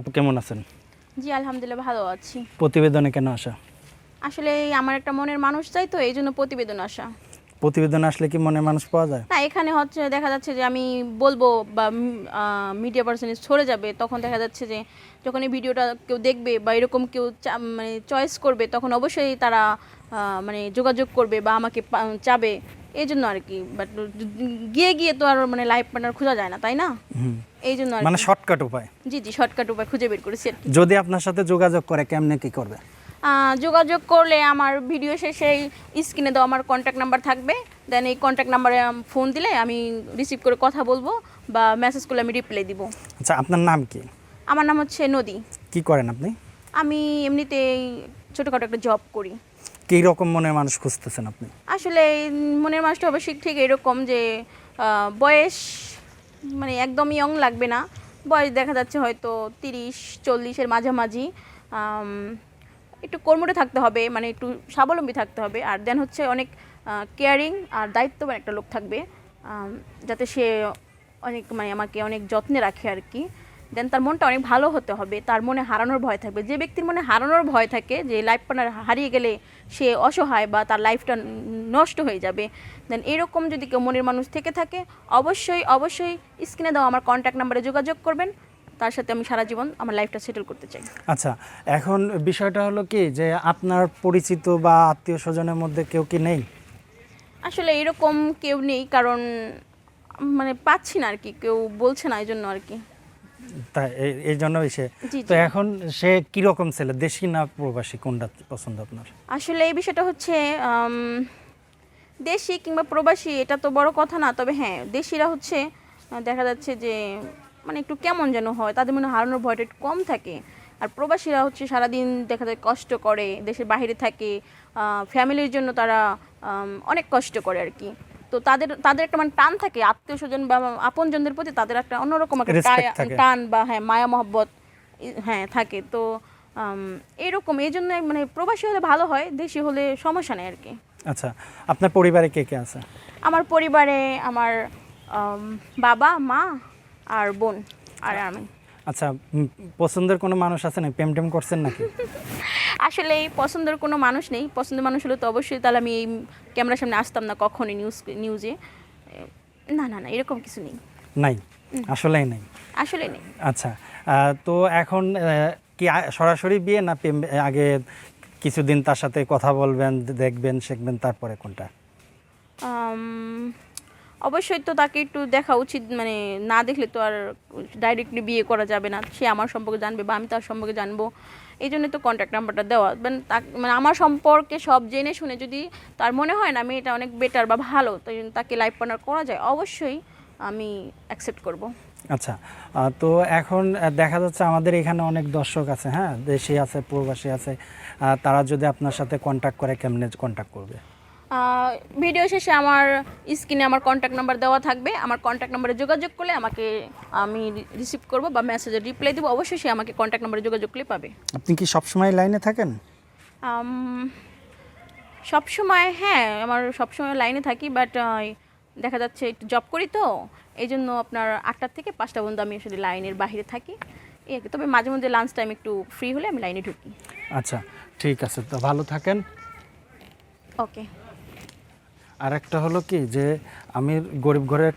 আপু কেমন আছেন? জি আলহামদুলিল্লাহ ভালো আছি। প্রতিবেদনে কেন আসা? আসলে আমার একটা মনের মানুষ চাই তো এই জন্য প্রতিবেদন আসা। প্রতিবেদন আসলে কি মনে মানুষ পাওয়া যায়? না এখানে হচ্ছে দেখা যাচ্ছে যে আমি বলব বা মিডিয়া পার্সন ছড়ে যাবে তখন দেখা যাচ্ছে যে যখন এই ভিডিওটা কেউ দেখবে বা এরকম কেউ মানে চয়েস করবে তখন অবশ্যই তারা মানে যোগাযোগ করবে বা আমাকে চাবে। এই জন্য আর কি বাট গিয়ে গিয়ে তো আর মানে লাইফ পার্টনার খোঁজা যায় না তাই না। এই জন্য মানে। শর্টকাট উপায়। জি জি শর্টকাট উপায় খুঁজে বের করেছি আর কি। যদি আপনার সাথে যোগাযোগ করে কেমনে কি করবে? যোগাযোগ করলে আমার ভিডিও শেষে স্ক্রিনে দেওয়া আমার কন্ট্যাক্ট নাম্বার থাকবে। দেন এই কন্ট্যাক্ট নাম্বারে ফোন দিলে আমি রিসিভ করে কথা বলব বা মেসেজ করলে আমি রিপ্লাই দিব। আচ্ছা আপনার নাম কি? আমার নাম হচ্ছে নদী। কি করেন আপনি? আমি এমনিতেই ছোটোখাটো একটা জব করি। রকম মনের মানুষ খুঁজতেছেন আপনি? আসলে মনের মানুষটা অবশ্যই ঠিক এরকম যে বয়স মানে একদম ইয়ং লাগবে না। বয়স দেখা যাচ্ছে হয়তো তিরিশ চল্লিশের মাঝামাঝি। একটু কর্মঠে থাকতে হবে মানে একটু স্বাবলম্বী থাকতে হবে। আর দেন হচ্ছে অনেক কেয়ারিং আর দায়িত্ববান একটা লোক থাকবে। যাতে সে অনেক মানে আমাকে অনেক যত্নে রাখে আর কি। দেন তার মনটা অনেক ভালো হতে হবে তার মনে হারানোর ভয় থাকবে। যে ব্যক্তির মনে হারানোর ভয় থাকে যে লাইফ পার্টনার হারিয়ে গেলে সে অসহায় বা তার লাইফটা নষ্ট হয়ে যাবে দেন এরকম যদি কেউ মনের মানুষ থেকে থাকে অবশ্যই অবশ্যই স্ক্রিনে দাও আমার কন্ট্যাক্ট নাম্বারে যোগাযোগ করবেন। তার সাথে আমি সারা জীবন আমার লাইফটা সেটেল করতে চাই। আচ্ছা এখন বিষয়টা হলো কি যে আপনার পরিচিত বা আত্মীয় স্বজনের মধ্যে কেউ কি নেই? আসলে এরকম কেউ নেই কারণ মানে পাচ্ছি না আর কি কেউ বলছে না এই জন্য আর কি। তাই এই- জন্যই সে তো এখন সে কীরকম ছেলে? দেশি না প্রবাসী? কোনটা পছন্দ আপনার? আসলে এই বিষয়টা হচ্ছে দেশি কিংবা প্রবাসী এটা তো বড় কথা না। তবে হ্যাঁ দেশিরা হচ্ছে দেখা যাচ্ছে যে মানে একটু কেমন যেন হয়। তাদের মনে হারানোর ভয়টা একটু কম থাকে। আর প্রবাসীরা হচ্ছে সারাদিন দেখা যায় কষ্ট করে দেশের বাইরে থাকে। ফ্যামিলির জন্য তারা অনেক কষ্ট করে আর কি। তো তাদের তাদের একটা মানে টান থাকে আত্মীয় স্বজন বা আপনজনদের প্রতি তাদের একটা অন্যরকম একটা। টান বা হ্যাঁ মায়া মহব্বত হ্যাঁ থাকে। তো এরকম এই জন্য মানে প্রবাসী হলে ভালো হয় দেশি হলে সমস্যা নেই আর কি। আচ্ছা আপনার পরিবারে কে কে আছে? আমার পরিবারে আমার বাবা মা আর বোন আর আমি। আচ্ছা পছন্দের কোনো মানুষ আছে না প্রেম টেম করছেন নাকি? আসলে এই পছন্দের কোনো মানুষ নেই। পছন্দের মানুষ হলে তো অবশ্যই তাহলে আমি এই ক্যামেরার সামনে আসতাম না কখনই নিউজ নিউজে না না না এরকম কিছু নেই। নাই? আসলেই নাই? আসলে নেই। আচ্ছা তো এখন কি সরাসরি বিয়ে না আগে কিছুদিন তার সাথে কথা বলবেন দেখবেন শিখবেন তারপরে কোনটা? অবশ্যই তো তাকে একটু দেখা উচিত মানে না দেখলে তো আর ডাইরেক্টলি বিয়ে করা যাবে না। সে আমার সম্পর্কে জানবে বা আমি তার সম্পর্কে জানব। এই জন্য তো কন্ট্যাক্ট নাম্বারটা দেওয়া। মানে মানে আমার সম্পর্কে সব জেনে শুনে যদি তার মনে হয় না আমি এটা অনেক বেটার বা ভালো, তাই জন্য তাকে লাইফ পার্টনার করা যায়, অবশ্যই আমি অ্যাকসেপ্ট করব। আচ্ছা তো এখন দেখা যাচ্ছে আমাদের এখানে অনেক দর্শক আছে হ্যাঁ? দেশে আছে, প্রবাসী আছে। তারা যদি আপনার সাথে কন্ট্যাক্ট করে, কেমনে কন্ট্যাক্ট করবে? ভিডিও শেষে আমার স্ক্রিনে আমার কন্ট্যাক্ট নাম্বার দেওয়া থাকবে। আমার কন্ট্যাক্ট নাম্বারে যোগাযোগ করলে আমাকে আমি রিসিভ করব বা মেসেজে রিপ্লাই দেবো। অবশ্যই সে আমাকে কন্ট্যাক্ট নাম্বারে যোগাযোগ করলে পাবে। আপনি কি সবসময় লাইনে থাকেন? সব সময় হ্যাঁ আমার সবসময় লাইনে থাকি বাট দেখা যাচ্ছে একটু জব করি তো এই জন্য আপনার আটটার থেকে পাঁচটা পর্যন্ত আমি আসলে লাইনের বাইরে থাকি। তবে মাঝে মধ্যে লাঞ্চ টাইম একটু ফ্রি হলে আমি লাইনে ঢুকি। আচ্ছা ঠিক আছে। তো ভালো থাকেন। ওকে আর একটা হলো কি যে আমি গরিব ঘরের